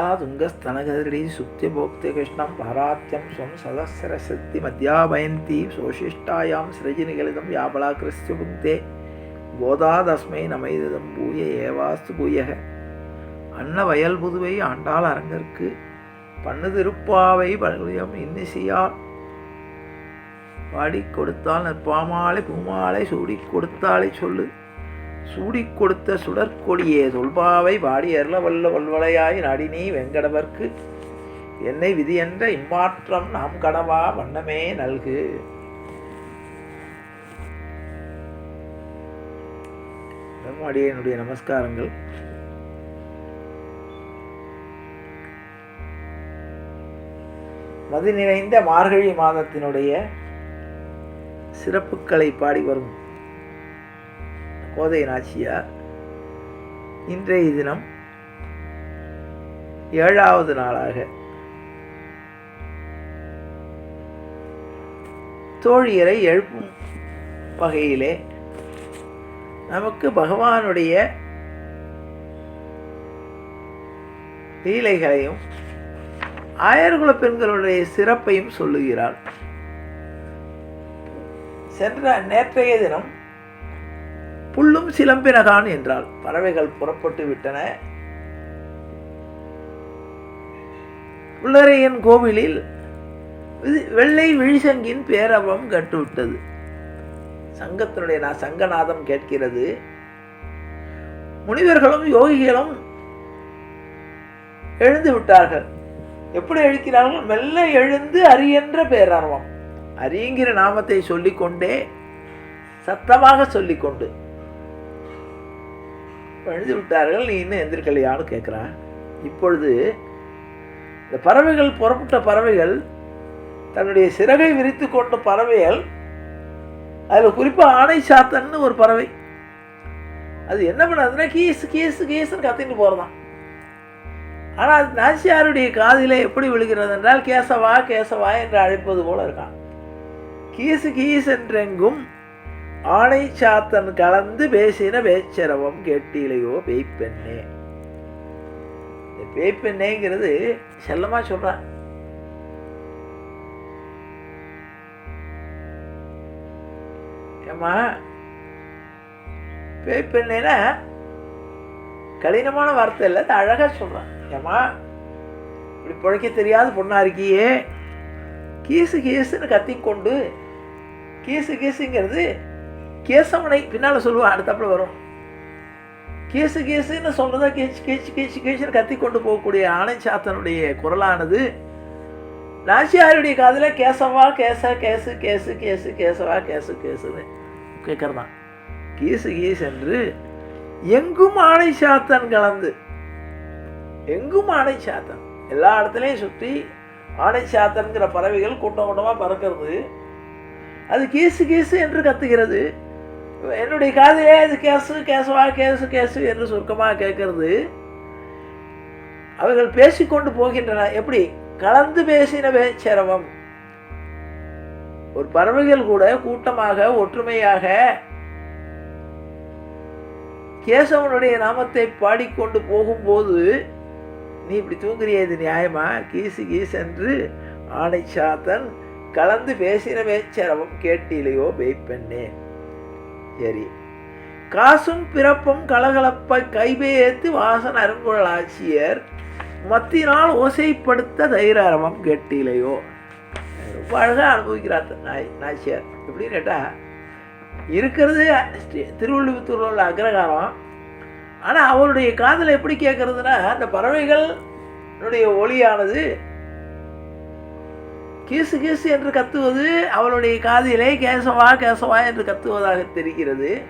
துங்கஸ்தனகதிரி சுத்திய கிருஷ்ணம் பராத்தியம் ஸ்வம் சதசரசக்தி மத்தியாபயந்தி சோஷிஷ்டாயாம் சிரஜினிகலிதம் யாபலா கிறிஸ்து புக்தே கோதாதஸ்மை நமைதம் பூய ஏவாஸ்து பூயக அன்ன வயல் புதுவை ஆண்டாள் அரங்கற்கு பண்ணு திருப்பாவை பல்லியம் இன்னிசையால் பாடி கொடுத்தால் நற்பாமாலை பூமாலை சூடி கொடுத்தாலே சொல்லு. சூடி கொடுத்த சுடற்கொடியே சொல்பாவை பாடி அருள வல்ல வல்வளையாய் நாடினி வெங்கடவர்க்கு. என்னை விதி என்ற இம்மாற்றம் நாம் கடவா வண்ணமே நல்கு. என்னுடைய நமஸ்காரங்கள். மது நிறைந்த மார்கழி மாதத்தினுடைய சிறப்புகளை பாடி வரும். கோதை நாச்சியார் இன்றைய தினம் ஏழாவது நாளாக தோழியரை எழுப்பும் வகையிலே நமக்கு பகவானுடைய லீலைகளையும் ஆயர்குல பெண்களுடைய சிறப்பையும் சொல்லுகிறாள் சென்ற நேற்றைய தினம் புல்லும் சிலம்பினகான் என்றால் பறவைகள் புறப்பட்டு விட்டன. புல்லரையன் கோவிலில் வெள்ளை விழிசங்கின் பேரவம் கட்டுவிட்டது. சங்கத்தினுடைய நான் சங்கநாதம் கேட்கிறது. முனிவர்களும் யோகிகளும் எழுந்து விட்டார்கள். எப்படி எழுக்கிறார்கள்? மெல்ல எழுந்து அரியன்ற பேரார்வம். அரிங்கிற நாமத்தை சொல்லிக்கொண்டே சத்தமாக சொல்லிக்கொண்டு எழுதி விட்டார்கள் நீ இன்னும் எந்திரிக்கலையான்னு கேட்குறான் இப்பொழுது இந்த பறவைகள் புறப்பட்ட பறவைகள் தன்னுடைய சிறகை விரித்து கொண்ட பறவைகள் அதில் குறிப்பாக ஆணை சாத்தன்னு ஒரு பறவை. அது என்ன பண்ணாதுன்னா கீசு கீசு கீசுன்னு கத்திட்டு போகிறதான் ஆனால் அது நாச்சியாருடைய காதில் எப்படி விழுகிறது என்றால் கேசவா கேசவா என்று அழைப்பது போல இருக்கான் கீசு கீஸ் என்றெங்கும் ஆணை சாத்தன் கலந்து பேசின பேச்சரவம் கேட்டிலையோ பேய்ப்பெண்ணே. இந்த பேய்ப்பெண்ணேங்கிறது செல்லமாக சொல்கிறான் ஏம்மா பேய்ப்பெண்ணேனா கடினமான வார்த்தை இல்லை அது அழகாக சொல்கிறான் ஏம்மா இப்படி பிழைக்க தெரியாத பொண்ணா இருக்கியே. கீசு கீசுன்னு கத்திக்கொண்டு கீசு கீசுங்கிறது கேசவனை பின்னால் சொல்லுவான் அடுத்தப்பில் வரும். கேசு கேசுன்னு சொல்கிறதா கேச்சு கேச்சு கேச்சு கேச்சுன்னு கத்தி கொண்டு போகக்கூடிய ஆணைச்சாத்தனுடைய குரலானது. நாச்சியாருடைய காதில் கேசவா கேச case case case Keshava case கேசுன்னு கேட்குறதான் கேசு கீஸ் என்று எங்கும் ஆணை சாத்தன் கலந்து. எங்கும் ஆணை சாத்தன் எல்லா இடத்துலையும் சுற்றி ஆணை சாத்தன்கிற பறவைகள் கூட்டம் கூட்டமாக பறக்கிறது. அது கேசு கேசு என்று கத்துகிறது. என்னுடைய காதிலே அது கேசு கேசவா கேசு கேசு என்று சுருக்கமாக கேட்கறது. அவர்கள் பேசிக்கொண்டு போகின்றன. எப்படி? கலந்து பேசினவே சிரமம். ஒரு பறவைகள் கூட கூட்டமாக ஒற்றுமையாக கேசவனுடைய நாமத்தை பாடிக்கொண்டு போகும்போது நீ இப்படி தூங்குறிய இது நியாயமா? கீசு கீஸ் என்று ஆணை சாத்தன் கலந்து பேசினவே சிரமம். கேட்டிலையோ பெய்ப்பெண்ணே சரி காசும் பிறப்பும் கலகலப்பை கைபேத்து வாசன் அருங்குழல் ஆட்சியர் மத்தினால் ஓசைப்படுத்த தைராரவம் கெட்டிலையோ. ரொம்ப அழகாக அனுபவிக்கிறார் நாய் நாச்சியார். எப்படின்னு கேட்டால் இருக்கிறது திருவள்ளுவத்தூரில் உள்ள அக்ரகாரம். ஆனால் அவருடைய காதில் எப்படி கேட்குறதுனா அந்த பறவைகள் ஒளியானது கீசு கீசு என்று கத்துவது அவளுடைய காதிலே கேசவா கேசவா என்று கத்துவதாக தெரிகிறது.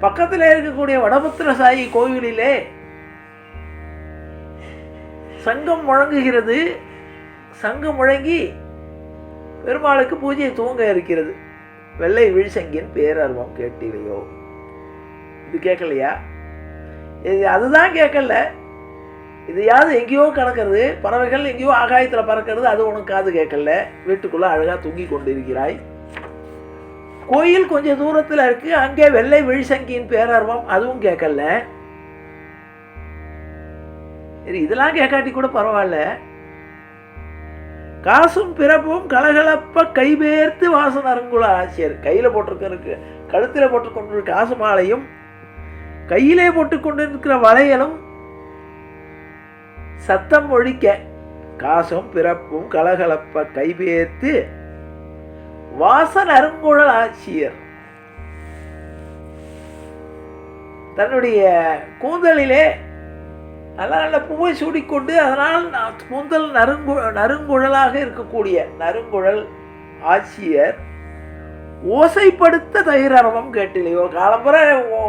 பக்கத்தில் இருக்கக்கூடிய வடபத்திர சாயி கோவிலிலே சங்கம் முழங்குகிறது. சங்கம் முழங்கி பெருமாளுக்கு பூஜையை தூங்க இருக்கிறது. வெள்ளை விழிசங்கின் பேரர்வம் கேட்டிலையோ. இது கேட்கலையா? இது அதுதான் கேட்கல. இதையாவது எங்கேயோ கிடக்கிறது பறவைகள் எங்கேயோ ஆகாயத்தில் பறக்கிறது அது உனக்கு காது கேட்கல. வீட்டுக்குள்ளே அழகாக தூங்கி கொண்டிருக்கிறாய். கோயில் கொஞ்சம் தூரத்தில் இருக்கு. அங்கே வெள்ளை விழிசங்கியின் பேரர்வம் அதுவும் கேட்கல. சரி இதெல்லாம் கேட்காட்டி கூட பரவாயில்ல. காசும் பிறப்பும் கலகலப்ப கைபேர்த்து வாசன் அருங்குல ஆட்சியர் கையில் போட்டிருக்கிறதுக்கு கழுத்தில் போட்டுக்கொண்டிருக்க காசு மாலையும் கையிலே போட்டுக்கொண்டிருக்கிற வளையலும் சத்தம் ஒழிக்க காசும் பிறப்பும் கலகலப்ப கைபேர்த்து வாசன் அருங்குழல் ஆட்சியர். தன்னுடைய கூந்தலிலே நல்ல நல்ல பூவை சூடிக்கொண்டு அதனால் கூந்தல் நறுங்கு நறுங்குழலாக இருக்கக்கூடிய நறுங்குழல் ஆட்சியர் ஓசைப்படுத்த தயிரவம் கேட்டிலையோ காலம்புற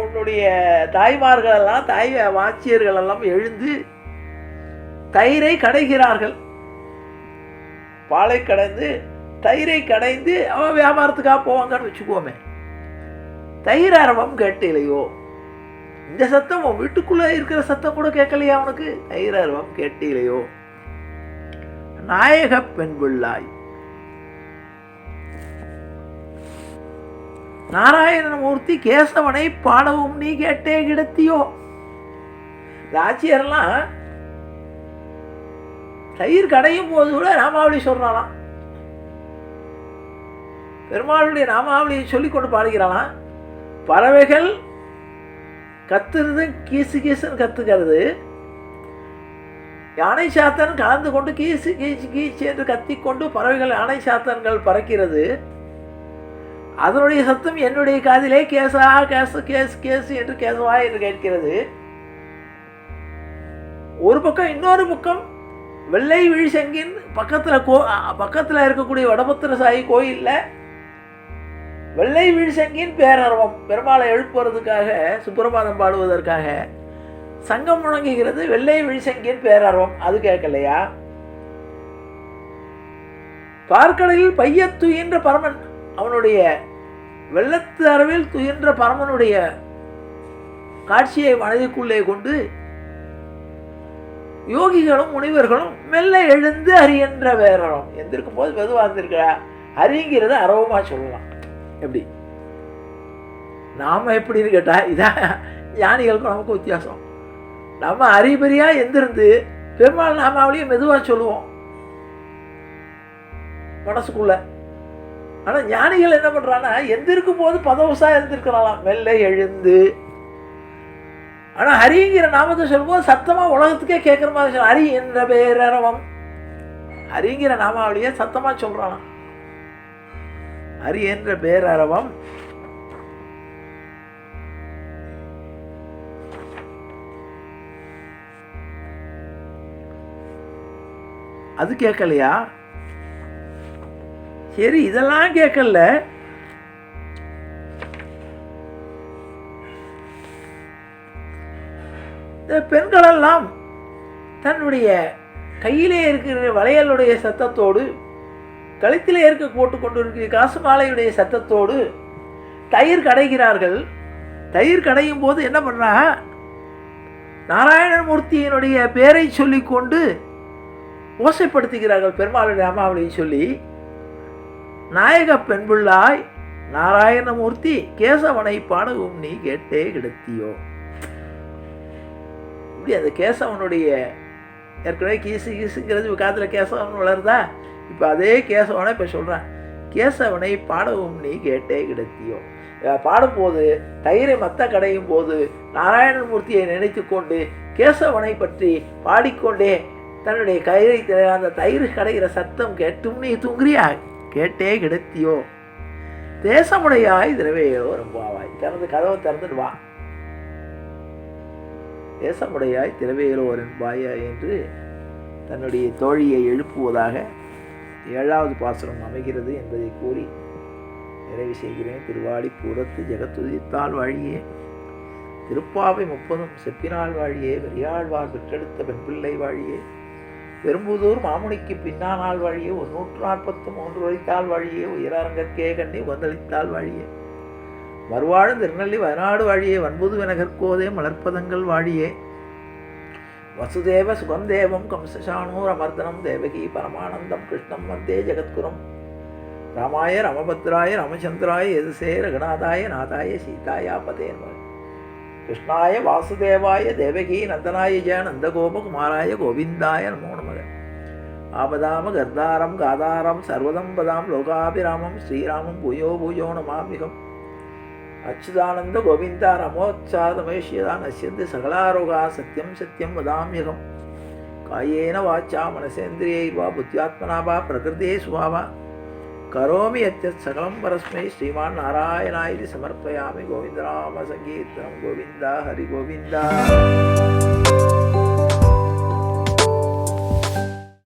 உன்னுடைய தாய்மார்களெல்லாம் தாய் ஆட்சியர்களெல்லாம் எழுந்து தயிரை கடைகிறார்கள். பாலை கடைந்து தயிரை கடைந்து அவன் வியாபாரத்துக்காக போவாங்கன்னு வச்சுக்கோமே. தயிர் அரவம் கேட்டிலையோ இந்த சத்தம் உன் வீட்டுக்குள்ளே இருக்கிற சத்தம் கூட கேட்கலையா உனக்கு தயிர் அரவம் கேட்டிலையோ நாயக பெண் பிள்ளாய் நாராயணமூர்த்தி கேசவனை பாடவும் நீ கேட்டே கிடத்தியோ? இந்த தயிர் கடையும் போது கூட ராமாவளி சொல்கிறாளாம் பெருமாளுடைய ராமாவளியை சொல்லிக் கொண்டு பாடுகிறாளாம். பறவைகள் கத்துறது கீசு கீசுன்னு கத்துக்கிறது யானை சாத்தன் கலந்து கொண்டு கீசு கீச்சு கீச்சு என்று கத்திக்கொண்டு பறவைகள் யானை சாத்தன்கள் பறக்கிறது. அதனுடைய சத்தம் என்னுடைய காதிலே கேசா கேசு கேஸ் கேசு என்று கேசவா என்று கேட்கிறது. ஒரு பக்கம் இன்னொரு பக்கம் வெள்ளை விழிசங்கின் பக்கத்தில் கோ பக்கத்தில் இருக்கக்கூடிய வடபத்திர சாயி கோயிலில் வெள்ளை விழிசங்கின் பேரர்வம் பெருமாளை எழுப்புறதுக்காக சுப்பிரபாதம் பாடுவதற்காக சங்கம் முழங்குகிறது வெள்ளை விழிசங்கின் பேரர்வம். அது கேட்கலையா? பார்க்கடலில் பையத் துயின்ற பரமன் அவனுடைய வெள்ளத்து அரவில் துயின்ற பரமனுடைய காட்சியை மனதிற்குள்ளே கொண்டு யோகிகளும் முனிவர்களும் மெல்ல எழுந்து அறிகின்ற வேறறம் எந்திருக்கும் போது மெதுவாக இருந்திருக்கிறா அறிங்கிறத அரவமாக சொல்லலாம். எப்படி? நாம் எப்படின்னு கேட்டால் இதான் ஞானிகளுக்கும் நமக்கு வித்தியாசம். நம்ம அறிபறியாக எந்திருந்து பெருமாள் நாமாவளியை மெதுவாக சொல்லுவோம். மனசுக்குள்ள. ஆனால் ஞானிகள் என்ன பண்ணுறான்னா எந்திருக்கும் போது பதவசாக இருந்திருக்கிறாளாம் மெல்ல எழுந்து ஆனா ஹரிங்கிற நாமத்தை சொல்லும்போது சத்தமா உலகத்துக்கே கேட்குற மாதிரி சொல்ல ஹரி என்ற பேரரவம் ஹரிங்கிற நாமாவளியை சத்தமா சொல்றானாம் ஹரி என்ற பேரரவம் அது கேட்கலையா? சரி இதெல்லாம் கேட்கல. இந்த பெண்களெல்லாம் தன்னுடைய கையிலே இருக்கிற வளையலுடைய சத்தத்தோடு கழுத்திலே இருக்க போட்டு கொண்டு இருக்கிற காசு மாலையுடைய சத்தத்தோடு தயிர் கடைகிறார்கள். தயிர் கடையும் போது என்ன பண்ணா நாராயணமூர்த்தியினுடைய பேரை சொல்லிக்கொண்டு ஓசைப்படுத்துகிறார்கள் பெருமாளுடைய அம்மாவளியை சொல்லி நாயக பெண்பிள்ளாய் நாராயணமூர்த்தி கேசவனை பாடவும் நீ கேட்டே கிடத்தியோ? எப்படி அந்த கேசவனுடைய ஏற்கனவே கீசு கீசுங்கிறது காதில் கேசவன் வளருதா? இப்போ அதே கேசவனை இப்போ சொல்கிறான் கேசவனை பாடவும் நீ கேட்டே கிடத்தியோ. பாடும்போது தயிரை மத்த கடையும் போது நாராயணமூர்த்தியை நினைத்து கொண்டு கேசவனை பற்றி பாடிக்கொண்டே தன்னுடைய கயிறை அந்த தயிர் கடைகிற சத்தம் கேட்டும் நீ தூங்குறியா? கேட்டே கிடத்தியோ. தேசமுடையாய் திரவேயோ ரொம்பவாய் திறந்து கதவை திறந்துட்டு வா. தேசமுடையாய் திரவேலோர் பாயாய் என்று தன்னுடைய தோழியை எழுப்புவதாக ஏழாவது பாசுரம் அமைகிறது என்பதை கூறி நிறைவு செய்கிறேன். திருவாடி பூரத்து ஜெகத்துதித்தால் வாழியே திருப்பாவை முப்பதும் செப்பினால் வாழியே பெரியாழ்வார் பெற்றெடுத்த பெண்பிள்ளை வாழியே பெரும்புதூர் மாமுனிக்கு பின்னானால் வாழியே ஒரு நூற்று நாற்பத்து மூன்று வழித்தால் வாழியே உயரங்கற்கே கண்ணி வந்தளித்தாள் வாழியே வருவாழும் திருநெல்லி வயநாடு வாழியே வன்புது வினகற்கோதே மலர்ப்பதங்கள் வாழியே. வசுதேவ சுகந்தேவம் கம்சசானூர் அமர்தனம் தேவகி பரமானந்தம் கிருஷ்ணம் வந்தே ஜெகத்குரம். ராமாய ரமபத்ராய ரமச்சந்திராய எதுசே ரகுநாதாய நாதாய சீதாயா பதே கிருஷ்ணாய வாசுதேவாய தேவகி நந்தனாய ஜ நந்தகோபகுமாராய கோவிந்தாய நமோ நமக ஆபதாம கர்தாரம் காதாரம் சர்வதம் பதாம் லோகாபிராமம் ஸ்ரீராமம் பூயோ பூயோ நமாமிகம் அச்சுதானந்த கோவிந்தா ரமோத்சாதமேஷ்யதா நசியந்து சகலாரோகா சத்தியம் சத்தியம் வதாமியகம். காயேன வாச்சா மனசேந்திரியைர்வா புத்தியாத்மனா வா பிரகிருதே சுபாவா கரோமி யத்யத் சகலம் பரஸ்மை ஸ்ரீமான் நாராயணாயிரி சமர்ப்பயாமி கோவிந்தராம சங்கீர்த்தனம் கோவிந்தா ஹரி கோவிந்தா.